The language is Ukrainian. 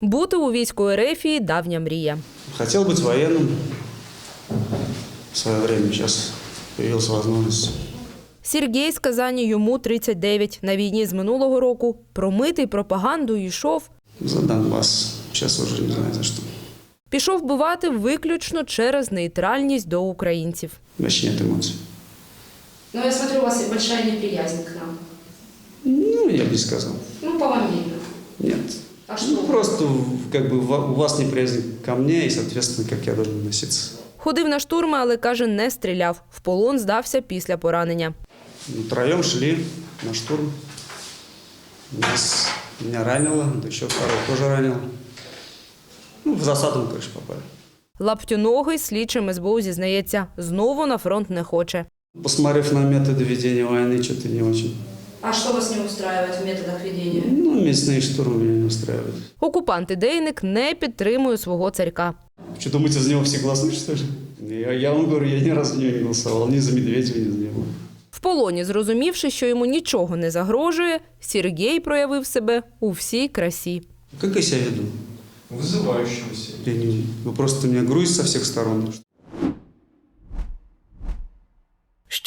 Бути у війську Ерефії давня мрія. Хотел быть военным в свое время. Сейчас появилась возможность. Сергій з Казані йому 39. На війні з минулого року промитий пропагандою йшов. За Донбасс. Сейчас уже не знаю за что. Пішов вбивати виключно через нейтральність до українців. Вообще нет эмоций. Но я смотрю, у вас и большая неприязнь к нам. Ну, я бы не сказал. Ну, по вам просто как бы ва- у вас неприязнь ко мне, и, соответственно, как я должен относиться. Ходив на штурми, але каже, не стріляв. В полон здався після поранення. Ну, Втроем шли на штурм. Нас, меня ранило, да еще второго тоже ранило. Ну, в засаду, мы, конечно, попали. Лаптюногий слідчим СБУ зізнається, знову на фронт не хоче. Посмотрев на методы ведения войны, что-то не очень. А что вас не устраивает в методах ведения? Ну, мясные штурмы меня не устраивают. Окупант ідейник не підтримує свого царька. Что, думаете, за него все голосуют, что ли? Я, я вам говорю, я ни разу не голосовал, ни за Медведева, ни за него. В полоні, зрозумівши, що йому нічого не загрожує, Сергій проявив себе у всій красі. Как я себя веду? Вызывающегося. Я не, вы просто меня грузите со всех сторон.